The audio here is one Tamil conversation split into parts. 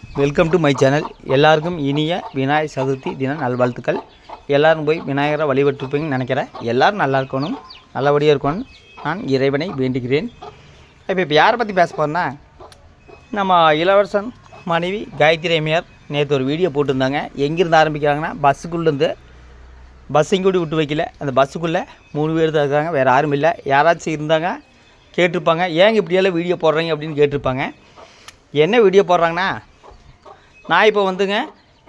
வெல்கம் டு மை சேனல் எல்லாருக்கும் இனிய விநாயகர் சதுர்த்தி தின நல்வாழ்த்துக்கள். எல்லோரும் போய் விநாயகரை வழிபட்டுருப்பீங்கன்னு நினைக்கிறேன். எல்லாரும் நல்லா இருக்கணும். நல்லபடியாக இருக்கணும் நான் இறைவனை வேண்டுகிறேன். இப்போ இப்போ யாரை பற்றி பேச போகிறேன்னா நம்ம இளவரசன் மனைவி காயத்ரி அம்மையார் நேற்று ஒரு வீடியோ போட்டிருந்தாங்க. எங்கேருந்து ஆரம்பிக்கிறாங்கன்னா பஸ்ஸுக்குள்ளேருந்து. பஸ் எங்கூடி விட்டு வைக்கல. அந்த பஸ்ஸுக்குள்ளே மூணு பேர் தான் இருக்காங்க. வேறு யாரும் இல்லை. யாராச்சும் இருந்தாங்க கேட்டிருப்பாங்க. ஏங்க இப்படியெல்லாம் வீடியோ போடுறீங்க அப்படின்னு கேட்டிருப்பாங்க. என்ன வீடியோ போடுறாங்கன்னா நான் இப்போ வந்துங்க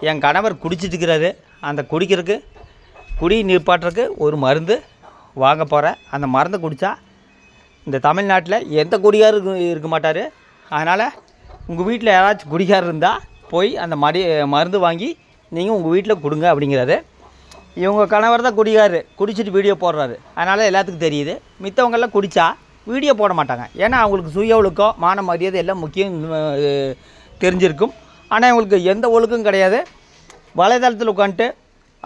என் கணவர் குடிச்சிட்டு இருக்கிறாரு அந்த குடிக்கிறதுக்கு குடி நிற்பாட்டுறதுக்கு ஒரு மருந்து வாங்க போகிறேன் அந்த மருந்தை குடித்தா இந்த தமிழ்நாட்டில் எந்த குடிகாரும் இருக்க இருக்க மாட்டார். அதனால் உங்கள் வீட்டில் யாராச்சும் குடிகார் இருந்தால் போய் அந்த மடி மருந்து வாங்கி நீங்கள் உங்கள் வீட்டில் கொடுங்க அப்படிங்கிறாரு. இவங்க கணவர் தான் குடிகாரு. குடிச்சிட்டு வீடியோ போடுறாரு. அதனால் எல்லாத்துக்கும் தெரியுது. மித்தவங்கெல்லாம் குடித்தா வீடியோ போட மாட்டாங்க. ஏன்னா அவங்களுக்கு சுய ஒழுக்கம் மான மரியாதை எல்லாம் முக்கியம் தெரிஞ்சிருக்கும். ஆனால் இவங்களுக்கு எந்த ஒழுக்கும் கிடையாது. வலைதளத்தில் உட்காந்துட்டு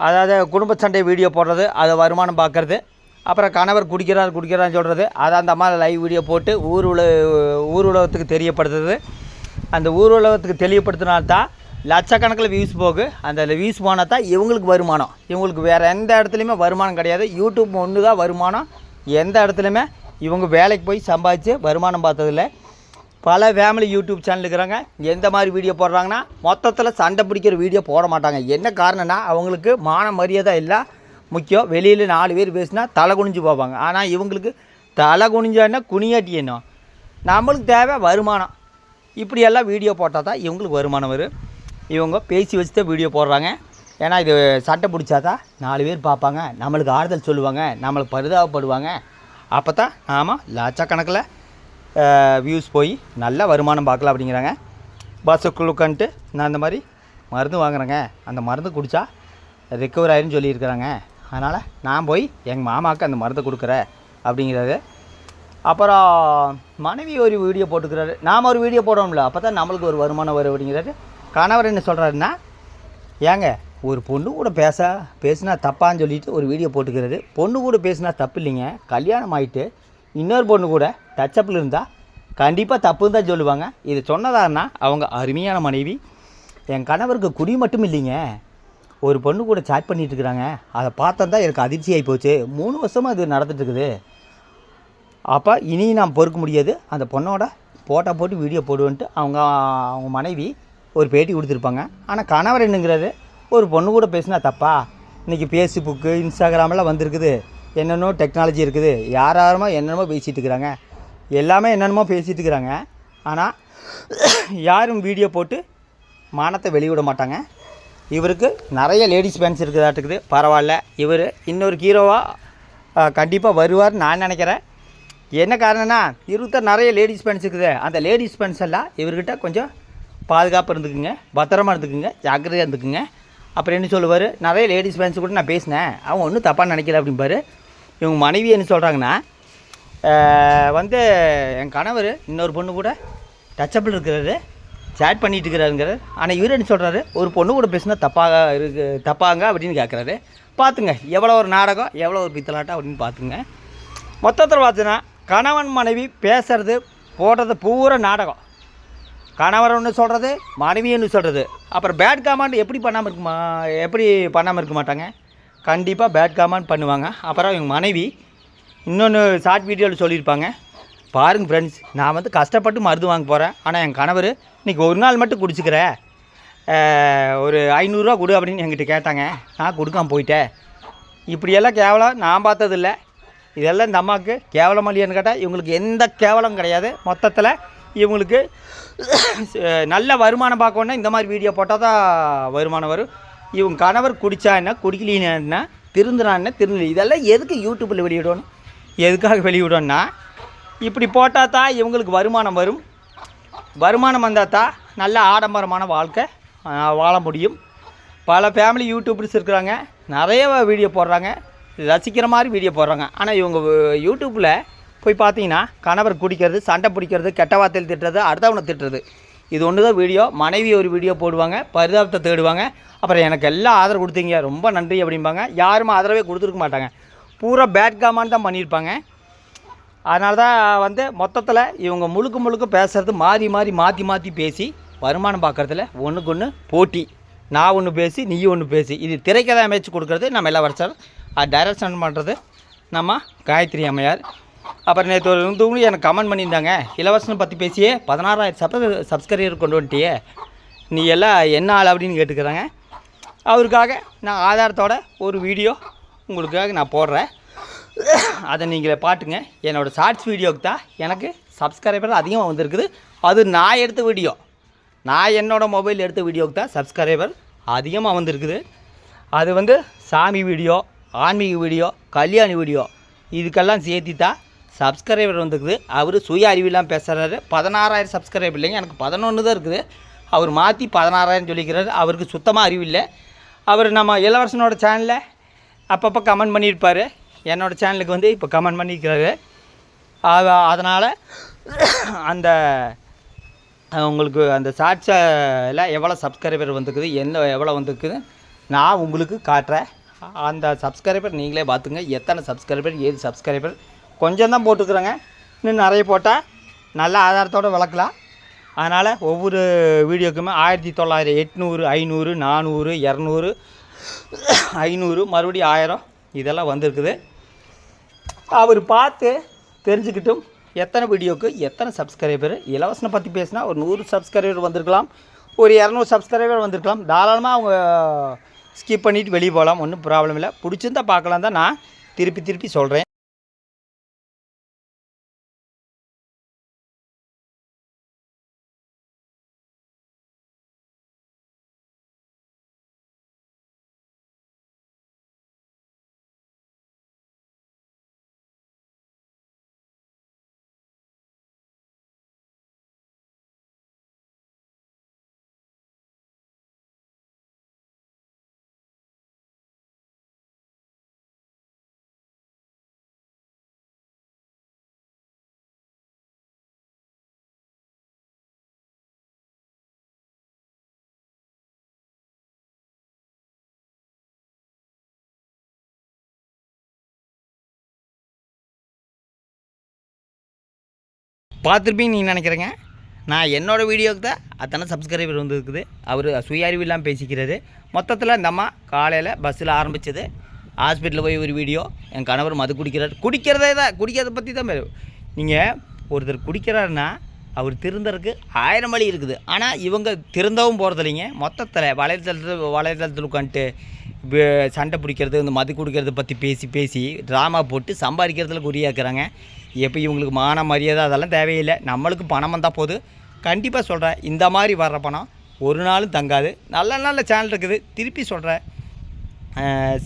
அதாவது குடும்ப சண்டை வீடியோ போடுறது அதை வருமானம் பார்க்குறது. அப்புறம் கணவர் குடிக்கிறார் குடிக்கிறான்னு சொல்கிறது அதை அந்த அம்மா லைவ் வீடியோ போட்டு ஊர் உல ஊர் உலகத்துக்கு தெரியப்படுத்துறது. அந்த ஊர் உலகத்துக்கு தெரியப்படுத்தினால்தான் லட்சக்கணக்கில் வியூஸ் போகு. அந்த வியூஸ் போனால் தான் இவங்களுக்கு வருமானம். இவங்களுக்கு வேறு எந்த இடத்துலையுமே வருமானம் கிடையாது. யூடியூப் ஒன்று தான் வருமானம். எந்த இடத்துலையுமே இவங்க வேலைக்கு போய் சம்பாதிச்சு வருமானம் பார்த்ததில்ல. பல ஃபேமிலி யூடியூப் சேனல் இருக்கிறாங்க எந்த மாதிரி வீடியோ போடுறாங்கன்னா மொத்தத்தில் சண்டை பிடிக்கிற வீடியோ போட மாட்டாங்க. என்ன காரணம்னா அவங்களுக்கு மான மரியாதை இல்லை. முக்கியம் வெளியில் நாலு பேர் பேசினா தலை குனிஞ்சு போவாங்க. ஆனால் இவங்களுக்கு தலை குனிஞ்சான்னா குனியாட்டி என்ன? நம்மளுக்கு தேவை வருமானம். இப்படியெல்லாம் வீடியோ போட்டால் தான் இவங்களுக்கு வருமானம் வரும். இவங்க பேசி வச்சு தான் வீடியோ போடுறாங்க. ஏன்னா இது சட்டை பிடிச்சா தான் நாலு பேர் பார்ப்பாங்க. நம்மளுக்கு ஆறுதல் சொல்லுவாங்க. நம்மளுக்கு பரிதாபப்படுவாங்க. அப்போ தான் ஆமாம் லட்சக்கணக்கில் வியூஸ் போய் நல்ல வருமானம் பார்க்கலாம் அப்படிங்கிறாங்க. பஸ்ஸுக்குள்ள உட்காந்துட்டு நான் இந்த மாதிரி மருந்து வாங்குறேங்க. அந்த மருந்து குடித்தா ரிக்கவர் ஆயிருன்னு சொல்லியிருக்கிறாங்க. அதனால் நான் போய் எங்கள் மாமாவுக்கு அந்த மருந்தை கொடுக்குறேன் அப்படிங்கிறாரு. அப்புறம் மனைவி ஒரு வீடியோ போட்டுக்கிறாரு. நாம் ஒரு வீடியோ போடுறோம்ல அப்போ தான் நம்மளுக்கு ஒரு வருமானம் வரும் அப்படிங்கிறாரு. கணவர் என்ன சொல்கிறாருன்னா ஏங்க ஒரு பொண்ணு கூட பேச பேசினா தப்பான்னு சொல்லிட்டு ஒரு வீடியோ போட்டுக்கிறாரு. பொண்ணு கூட பேசினா தப்பு இல்லைங்க. கல்யாணம் ஆகிட்டு இன்னொரு பொண்ணு கூட டச்சப்பில் இருந்தால் கண்டிப்பாக தப்புன்னு தான் சொல்லுவாங்க. இது சொன்னதாருன்னா அவங்க அருமையான மனைவி. என் கணவருக்கு குடி மட்டும் இல்லைங்க. ஒரு பொண்ணு கூட சாட் பண்ணிகிட்டு இருக்கிறாங்க. அதை பார்த்தா தான் எனக்கு அதிர்ச்சி ஆகி போச்சு. மூணு வருஷமாக இது நடந்துட்டுருக்குது அப்போ இனி நான் பொறுக்க முடியாது. அந்த பொண்ணோட ஃபோட்டோ போட்டு வீடியோ போடுவேன்ட்டு அவங்க அவங்க மனைவி ஒரு பேட்டி கொடுத்துருப்பாங்க. ஆனால் கணவர் என்னங்கிறது ஒரு பொண்ணு கூட பேசினா தப்பா? இன்றைக்கி ஃபேஸ்புக்கு இன்ஸ்டாகிராமெல்லாம் வந்திருக்குது. என்னென்னோ டெக்னாலஜி இருக்குது. யார் யாரமோ என்னென்னமோ பேசிகிட்டு இருக்கிறாங்க. எல்லாமே என்னென்னமோ பேசிகிட்டு இருக்கிறாங்க. ஆனால் யாரும் வீடியோ போட்டு மானத்தை வெளிவிட மாட்டாங்க. இவருக்கு நிறைய லேடிஸ் ஃபேன்ஸ் இருக்குதாட்டுக்குது பரவாயில்ல. இவர் இன்னொரு ஹீரோவாக கண்டிப்பாக வருவார்னு நான் நினைக்கிறேன். என்ன காரணம்னா இவர்கிட்ட நிறைய லேடிஸ் ஃபேன்ஸ் இருக்குது. அந்த லேடிஸ் ஃபேன்ஸ் எல்லாம் இவர்கிட்ட கொஞ்சம் பாதுகாப்பு இருந்துக்குங்க. பத்திரமா இருந்துக்குங்க. ஜாக்கிரதையாக இருந்துக்குங்க. அப்புறம் என்ன சொல்லுவார்? நிறைய லேடிஸ் ஃபேன்ஸ் கூட நான் பேசினேன். அவன் ஒன்றும் தப்பாக நினைக்கல அப்படிம்பாரு. இவங்க மனைவி என்ன சொல்கிறாங்கன்னா வந்து என் கணவர் இன்னொரு பொண்ணு கூட டச்சபிள் இருக்கிறாரு சேட் பண்ணிட்டு இருக்கிறாருங்கிறார். ஆனால் இவர் என்ன சொல்கிறாரு ஒரு பொண்ணு கூட பேசினா தப்பாக இருக்கு தப்பாங்க அப்படின்னு கேட்குறாரு பார்த்துங்க எவ்வளோ ஒரு நாடகம் எவ்வளோ ஒரு பித்தலாட்டம் அப்படின்னு பார்த்துங்க மொத்தத்தில் பார்த்தீங்கன்னா கணவன் மனைவி பேசுறது போடுறது பூரா நாடகம். கணவர் ஒன்று சொல்கிறது மனைவி ஒன்று சொல்கிறது அப்புறம் பேட் காமாண்ட் எப்படி பண்ணாமல் இருக்குமா எப்படி பண்ணாமல் இருக்க மாட்டாங்க? கண்டிப்பாக பேட் காமாண்ட் பண்ணுவாங்க. அப்புறம் எங்கள் மனைவி இன்னொன்று ஷார்ட் வீடியோவில் சொல்லியிருப்பாங்க. பாருங்கள் ஃப்ரெண்ட்ஸ் நான் வந்து கஷ்டப்பட்டு மருந்து வாங்க போகிறேன் ஆனால் என் கணவர் இன்றைக்கி ஒரு நாள் மட்டும் குடிச்சிக்கிற. ஒரு ஐநூறுரூவா கொடு அப்படின்னு என்கிட்ட கேட்டாங்க. நான் கொடுக்காம போயிட்டேன். இப்படியெல்லாம் கேவலம் நான் பார்த்ததில்ல. இதெல்லாம் இந்த அம்மாவுக்கு கேவலம் இல்லையான்னு கேட்டால் இவங்களுக்கு எந்த கேவலம் கிடையாது. மொத்தத்தில் இவங்களுக்கு நல்ல வருமானம் பார்க்கணுன்னா இந்த மாதிரி வீடியோ போட்டால் தான் வருமானம் வரும். இவங்க கணவர் குடித்தான்னா குடிக்கலினா என்ன திருந்து இதெல்லாம் எதுக்கு யூடியூப்பில் வெளியிடணும்? எதுக்காக வெளியிடணும்னா இப்படி போட்டால் தான் இவங்களுக்கு வருமானம் வரும். வருமானம் வந்தால் தான் நல்ல ஆடம்பரமான வாழ்க்கை வாழ முடியும். பல ஃபேமிலி யூடியூபர்ஸ் இருக்கிறாங்க. நிறைய வீடியோ போடுறாங்க. ரசிக்கிற மாதிரி வீடியோ போடுறாங்க. ஆனால் இவங்க யூடியூப்பில் போய் பார்த்தீங்கன்னா கணவர் குடிக்கிறது சண்டை பிடிக்கிறது கெட்ட வார்த்தையில் திட்டுறது அடுத்தவனை திட்டுறது. இது ஒன்று தான் வீடியோ மனைவி ஒரு வீடியோ போடுவாங்க பரிதாபத்தை தேடுவாங்க. அப்புறம் எனக்கு எல்லாம் ஆதரவு கொடுத்தீங்க. ரொம்ப நன்றி அப்படிம்பாங்க. யாரும் ஆதரவே கொடுத்துருக்க மாட்டாங்க. பூரா பேட் காமான்னு தான் பண்ணியிருப்பாங்க. அதனால தான் வந்து மொத்தத்தில் இவங்க முழுக்க முழுக்க பேசுகிறது மாறி மாறி மாற்றி மாற்றி பேசி வருமானம் பார்க்குறதுல ஒன்றுக்கு ஒன்று போட்டி. நான் ஒன்று பேசி நீ ஒன்று பேசி. இது திரைக்கதை அமைச்சு கொடுக்குறது நம்ம எல்லா வருஷம். அது டைரக்ஷன் பண்ணுறது நம்ம காயத்ரி அம்மையார். அப்புறம் நேற்று ஒரு இருந்தவங்களும் எனக்கு கமெண்ட் பண்ணியிருந்தாங்க. இலவசம் பற்றி பேசியே பதினாறாயிரம் சப் சப்ஸ்கிரைபர் கொண்டு வந்துட்டியே நீ எல்லாம் என்ன ஆள் அப்படின்னு கேட்டுக்கிறாங்க. அவருக்காக நான் ஆதாரத்தோட ஒரு வீடியோ உங்களுக்காக நான் போடுறேன். அதை நீங்களே பாட்டுங்க. என்னோடய ஷார்ட்ஸ் வீடியோவுக்கு தான் எனக்கு சப்ஸ்கிரைபர் அதிகமாக வந்திருக்குது. அது நான் எடுத்த வீடியோ நான் என்னோடய மொபைல் எடுத்த வீடியோவுக்கு தான் சப்ஸ்கிரைபர் அதிகமாக வந்திருக்குது. அது வந்து சாமி வீடியோ ஆன்மீக வீடியோ கல்யாணி வீடியோ இதுக்கெல்லாம் சேர்த்தி தான் சப்ஸ்கிரைபர் வந்துருக்குது அவர் சுய அறிவிலாம் பேசுகிறாரு பதினாறாயிரம் சப்ஸ்கிரைபர் இல்லைங்க. எனக்கு பதினொன்று தான் இருக்குது. அவர் மாற்றி பதினாறாயிரம் சொல்லிக்கிறாரு. அவருக்கு சுத்தமாக அறிவில்லை. அவர் நம்ம இளவரசனோட சேனலில் அப்பப்போ கமெண்ட் பண்ணியிருப்பார். என்னோடய சேனலுக்கு வந்து இப்போ கமெண்ட் பண்ணியிருக்கிறாரு. அதனால் அந்த உங்களுக்கு அந்த ஷார்ட்ஸில் எவ்வளோ சப்ஸ்கிரைபர் வந்துருக்குது என்ன எவ்வளோ வந்திருக்குது நான் உங்களுக்கு காட்டுறேன். அந்த சப்ஸ்கிரைபர் நீங்களே பார்த்துங்க எத்தனை சப்ஸ்கிரைபர் ஏது சப்ஸ்கிரைபர் கொஞ்சம் தான் போட்டுக்கிறேங்க. இன்னும் நிறைய போட்டால் நல்ல ஆதாரத்தோடு வளர்க்கலாம். அதனால் ஒவ்வொரு வீடியோக்குமே ஆயிரத்தி தொள்ளாயிரம் எட்நூறு ஐநூறு நானூறு இரநூறு ஐநூறு மறுபடியும் ஆயிரம் இதெல்லாம் வந்திருக்குது. அவர் பார்த்து தெரிஞ்சுக்கிட்டும் எத்தனை வீடியோக்கு எத்தனை சப்ஸ்கிரைபர் இலவசனை பற்றி பேசினா ஒரு நூறு சப்ஸ்கிரைபர் வந்திருக்கலாம். ஒரு இரநூறு சப்ஸ்கிரைபர் வந்திருக்கலாம். தாராளமாக அவங்க ஸ்கிப் பண்ணிவிட்டு வெளியே போகலாம். ஒன்றும் ப்ராப்ளம் இல்லை. பிடிச்சிருந்தா பார்க்கலாம் தான் நான் திருப்பி திருப்பி சொல்கிறேன் பார்த்துருப்பீங்க நீங்கள் நினைக்கிறேங்க. நான் என்னோடய வீடியோவுக்கு தான் அத்தனை சப்ஸ்கிரைபர் வந்துருக்குது. அவர் சுய அறிவு பேசிக்கிறாரு. மொத்தத்தில் இந்த அம்மா காலையில் பஸ்ஸில் ஆரம்பிச்சது. ஹாஸ்பிட்டலில் போய் ஒரு வீடியோ என் கணவர் மது குடிக்கிறார். குடிக்கிறதே தான். குடிக்கிறத பற்றி தான் நீங்கள் ஒருத்தர் குடிக்கிறாருன்னா அவர் திருந்தறதுக்கு ஆயிரம் வழி இருக்குது. ஆனால் இவங்க திருந்தவும் போகிறது இல்லைங்க. மொத்தத்தில் வலைத்தளத்தில் வலைத்தளத்தில் உட்காந்துட்டு சண்டை பிடிக்கிறது இந்த மது குடிக்கிறத பற்றி பேசி பேசி ட்ராமா போட்டு சம்பாதிக்கிறதுல குறியாக்குறாங்க. எப்போ இவங்களுக்கு மான மரியாதை அதெல்லாம் தேவையில்லை. நம்மளுக்கு பணம் வந்தால் போதும் கண்டிப்பாக சொல்கிறேன் இந்த மாதிரி வர்ற பணம் ஒரு நாளும் தங்காது. நல்ல நல்ல சேனல் இருக்குது. திருப்பி சொல்கிறேன்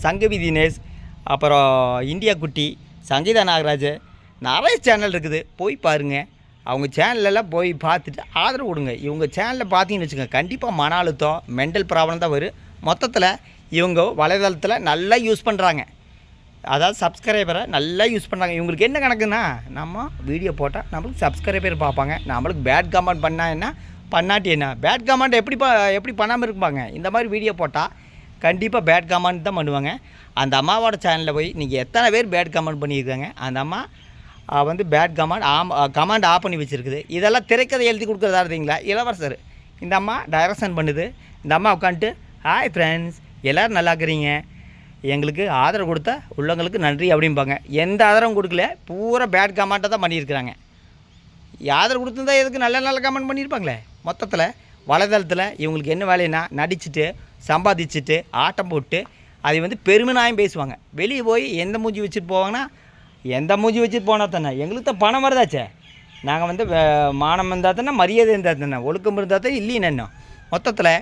சங்கவி தினேஷ் அப்புறம் இந்தியா குட்டி சங்கீதா நாகராஜ் நிறைய சேனல் இருக்குது. போய் பாருங்கள் அவங்க சேனலெல்லாம் போய் பார்த்துட்டு ஆதரவு கொடுங்க. இவங்க சேனலில் பார்த்தீங்கன்னு வச்சுக்கோங்க கண்டிப்பாக மன அழுத்தம் மென்டல் ப்ராப்ளம் தான் வரும். மொத்தத்தில் இவங்க வலைதளத்தில் நல்லா யூஸ் பண்ணுறாங்க அதாவது சப்ஸ்கிரைபரை நல்லா யூஸ் பண்ணுறாங்க இவங்களுக்கு என்ன கணக்குன்னா நம்ம வீடியோ போட்டால் நம்மளுக்கு சப்ஸ்கிரைபர் பார்ப்பாங்க. நம்மளுக்கு பேட் கமெண்ட் பண்ணால் என்ன? பண்ணாட்டி என்ன? பேட் கமெண்ட் எப்படி எப்படி பண்ணாமல் இருப்பாங்க? இந்த மாதிரி வீடியோ போட்டால் கண்டிப்பாக பேட் கமெண்ட் தான் பண்ணுவாங்க. அந்த அம்மாவோட சேனலில் போய் நீங்கள் எத்தனை பேர் பேட் கமெண்ட் பண்ணியிருக்காங்க? அந்த அம்மா வந்து பேட் கமெண்ட் ஆம் கமெண்ட் ஆஃப் பண்ணி வச்சுருக்குது. இதெல்லாம் திரைக்கதை எழுதி கொடுக்குறதா இருந்தீங்களா இளவரசர். இந்த அம்மா டைரக்ஷன் பண்ணுது. இந்த அம்மா உட்காந்துட்டு ஹாய் ஃப்ரெண்ட்ஸ் எல்லோரும் நல்லா இருக்கிறீங்க. எங்களுக்கு ஆதரவு கொடுத்த உள்ளவங்களுக்கு நன்றி அப்படிம்பாங்க. எந்த ஆதரவும் கொடுக்கல பூரா பேட் கமெண்ட்டை தான் பண்ணியிருக்கிறாங்க. ஆதரவு கொடுத்துருந்தா எதுக்கு நல்ல நல்ல கமெண்ட் பண்ணியிருப்பாங்களே? மொத்தத்தில் வலைதளத்தில் இவங்களுக்கு என்ன வேலைன்னா நடிச்சுட்டு சம்பாதிச்சுட்டு ஆட்டம் போட்டு அதை வந்து பெருமைநாயம் பேசுவாங்க. வெளியே போய் எந்த மூஞ்சி வச்சுட்டு போவாங்கன்னா எந்த மூஞ்சி வச்சுட்டு போனால் தானே? எங்களுக்கு தான் பணம் வருதாச்சே? நாங்கள் வந்து மானம் இருந்தால் தானே மரியாதை இருந்தால் தானே? ஒழுக்கம் இருந்தால் தான் இல்லைன்னு என்ன மொத்தத்தில்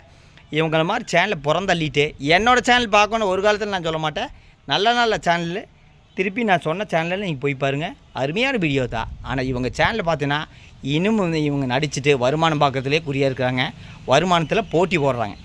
இவங்கள மாதிரி சேனலை புறந்தள்ளிட்டு என்னோடய சேனல் பார்க்கணும் ஒரு காலத்தில் நான் சொல்ல மாட்டேன். நல்ல நல்ல சேனல் திருப்பி நான் சொன்ன சேனலில் நீங்கள் போய் பாருங்கள் அருமையான வீடியோ தான். ஆனால் இவங்க சேனலில் பார்த்தீங்கன்னா இன்னும் இவங்க நடிச்சுட்டு வருமானம் பார்க்கறதுலே குறியாக இருக்கிறாங்க வருமானத்தில் போட்டி போடுறாங்க.